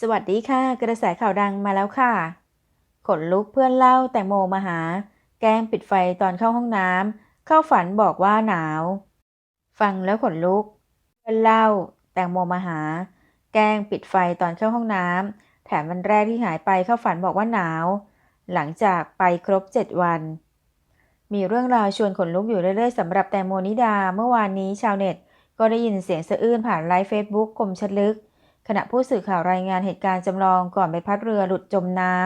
สวัสดีค่ะ กระแสข่าวดังมาแล้วค่ะขนลุกเพื่อนเล่าแตงโมมาหา แกล้งปิดไฟตอนเข้าห้องน้ำเข้าฝันบอกว่าหนาว ฟังแล้วขนลุก เพื่อนเล่า แตงโมมาหา แกล้งปิดไฟตอนเข้าห้องน้ำแถมวันแรกที่หายไปเข้าฝันบอกว่าหนาว หลังจากไปครบ7วัน มีเรื่องราวชวนขนลุกอยู่เรื่อยๆสำหรับแตงโมนิดาเมื่อวานนี้ชาวเน็ต ก็ได้ยินเสียงสะอื้นผ่านไลฟ์เฟซบุ๊กคมชัดลึก ขณะผู้สื่อข่าวรายงานเหตุการณ์จำลองก่อนใบพัดเรือหลุดจมน้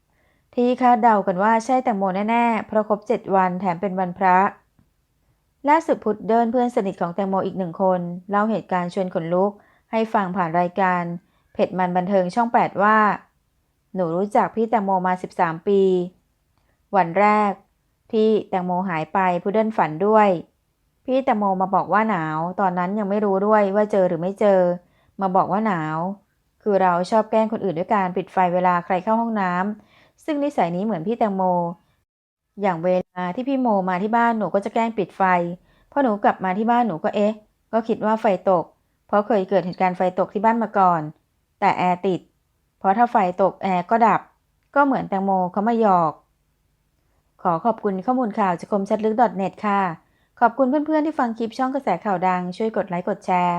ำที่คาดเดากันว่าใช่แตงโมแน่ๆเพราะครบ7วันแถมเป็นวันพระล่าสุดพุดเดินเพื่อนสนิทของแตงโมอีกหนึ่งคน เล่าเหตุการณ์ชวนขนลุก ให้ฟังผ่านรายการ เผ็ดมันบันเทิงช่อง 8 ว่า หนูรู้จักพี่แตงโมมา 13 ปี วันแรก ที่แตงโมหายไปพุดเดิลฝันด้วย พี่แตงโมมาบอกว่าหนาว ตอนนั้นยังไม่รู้ด้วยว่าเจอหรือไม่เจอ มาบอกว่าหนาว คือเราชอบแกล้งคนอื่นด้วยการปิดไฟเวลาใครเข้าห้องน้ำซึ่งนิสัยนี้เหมือนพี่แตงโม อย่างเวลาที่พี่โมมาที่บ้านหนูก็จะแกล้งปิดไฟพอหนูกลับมาที่บ้านหนูก็เอ๊ะ ก็คิดว่าไฟตก เพราะเคยเกิดเหตุการณ์ไฟตกที่บ้านมาก่อน แต่แอร์ติด เพราะถ้าไฟตกแอร์ก็ดับ ก็เหมือนแตงโมเขามาหยอก ขอขอบคุณข้อมูลข่าวจากคมชัดลึก .net ค่ะ ขอบคุณเพื่อนๆที่ฟังคลิปช่องกระแสข่าวดัง ช่วยกดไลค์กดแชร์